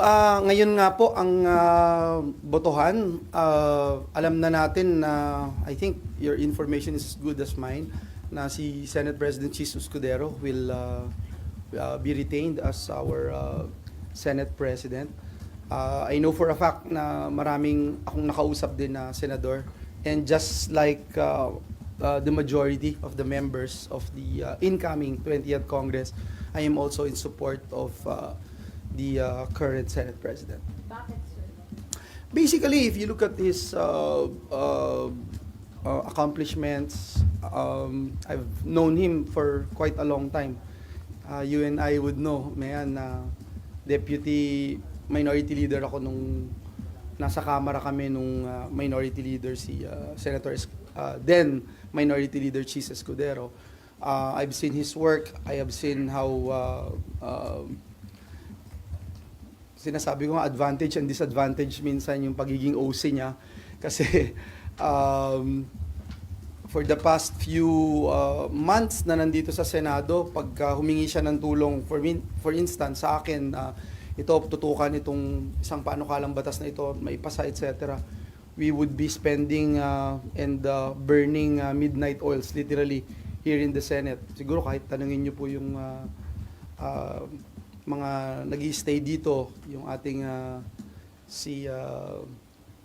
ah, ngayon nga po ang ah, botohan, ah, alam na natin na I think your information is as good as mine na si Senate President Chis Escudero will ah, ah, be retained as our ah, Senate President. Ah, I know for a fact na maraming akong nakausap din na senador and just like ah, ah, the majority of the members of the ah, incoming 20th Congress, I am also in support of ah, the uh, current Senate President. Bakit, sir? Basically, if you look at his uh, uh, uh, accomplishments, um, I've known him for quite a long time. Uh, you and I would know, mayan, na deputy minority leader ako nung nasa Kamara kami nung uh, minority leader si uh, Senator uh, then minority leader Chis Escudero. Uh, I've seen his work. I have seen how uh, um, sinasabi ko nga advantage and disadvantage minsan yung pagiging OC niya. Kasi um, for the past few uh, months na nandito sa Senado pagka humingi siya ng tulong for min- for instance sa akin uh, ito tutukan itong isang panukalang batas na ito maipasa etc we would be spending uh, and uh, burning uh, midnight oils literally here in the Senate. Siguro kahit tanungin niyo po yung uh, uh, mga nag stay dito, yung ating ah, si ah,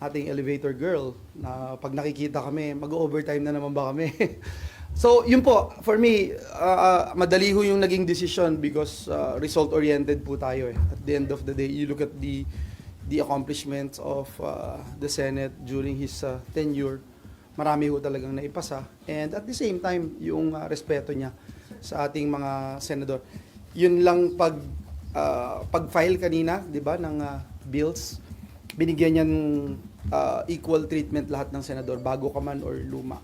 ating elevator girl na pag nakikita kami, mag-overtime na naman ba kami? so, yun po, for me, ah, madali ho yung naging decision because ah, result-oriented po tayo eh. At the end of the day, you look at the the accomplishments of ah, the Senate during his ah, tenure, marami ho talagang naipasa. And at the same time, yung ah, respeto niya sa ating mga senador. Yun lang pag ah, pag-file kanina, 'di ba, ng ah, bills, binigyan niyan ah, equal treatment lahat ng senador bago ka man or luma.